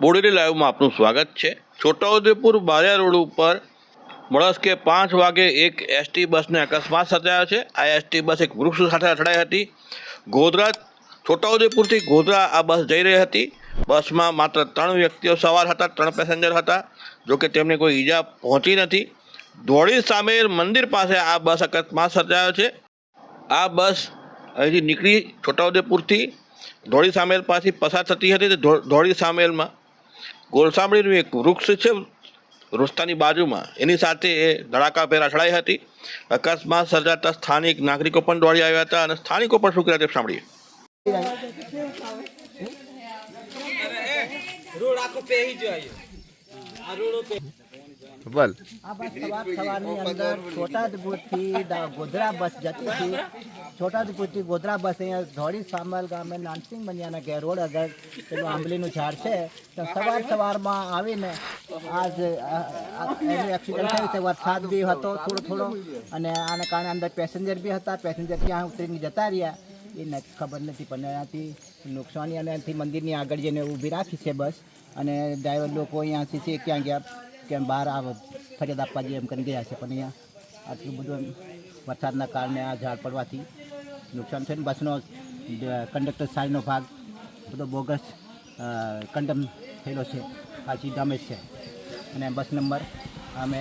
બોડેલી લાઈવમાં આપનું સ્વાગત છે. છોટાઉદેપુર બારિયા રોડ ઉપર મળસ્કે પાંચ વાગે એક એસટી બસને અકસ્માત સર્જાયો છે. આ એસટી બસ એક વૃક્ષ સાથે અથડાઈ હતી. ગોધરા, છોટાઉદેપુરથી ગોધરા આ બસ જઈ રહી હતી. બસમાં માત્ર ત્રણ વ્યક્તિઓ સવાર હતા, ત્રણ પેસેન્જર હતા જોકે તેમને કોઈ ઈજા પહોંચી નથી. ધોળી સામે મંદિર પાસે આ બસ અકસ્માત સર્જાયો છે. આ બસ અહીંથી નીકળી છોટાઉદેપુરથી ધોળી સામેલ પાસેથી પસાર થતી હતી. ધોળી સામેલમાં ગોલસામડીનું એક વૃક્ષ છે રસ્તાની બાજુમાં. એની સાથે એ ધડાકાભેર અથડાઈ હતી. અકસ્માત સર્જાતા સ્થાનિક નાગરિકો પણ દોડી આવ્યા હતા અને સ્થાનિકો પણ શું કર્યા તે સાંભળીએ. રોડ આખો પેહી આવ્યો આ રોડ બોલ. આ બસ સવાર સવારની અંદર છોટાઉદેપુરથી ગોધરા બસ જતી હતી છોટાઉદેપુરથી ગોધરા બસ અહીંયા ધોળી સામલ ગામે નાનસિંગ બનિયાના ઘેર રોડ આગળ પેલું આંબલીનું ઝાડ છે, તો સવાર સવારમાં આવીને આજ એનું એક્સિડન્ટ થયું છે. વરસાદ બી હતો થોડો થોડો અને આના કારણે અંદર પેસેન્જર બી હતા. પેસેન્જર ત્યાં ઉતરીને જતા રહ્યા. એ ખબર નથી, પણ એનાથી નુકસાની અને એનાથી મંદિરની આગળ જઈને ઊભી રાખી છે બસ. અને ડ્રાઈવર લોકો અહીંયાથી છે ક્યાં ગયા? કેમ બહાર આ ફરિયાદ આપવા જઈએ એમ કરી ગયા છે. પણ અહીંયા આટલું બધું વરસાદના કારણે આ ઝાડ પડવાથી નુકસાન થયું બસનો કંડક્ટર સાઈડનો ભાગ બધો બોગસ કન્ડમ થયેલો છે. પાછી ડેમેજ છે. અને બસ નંબર અમે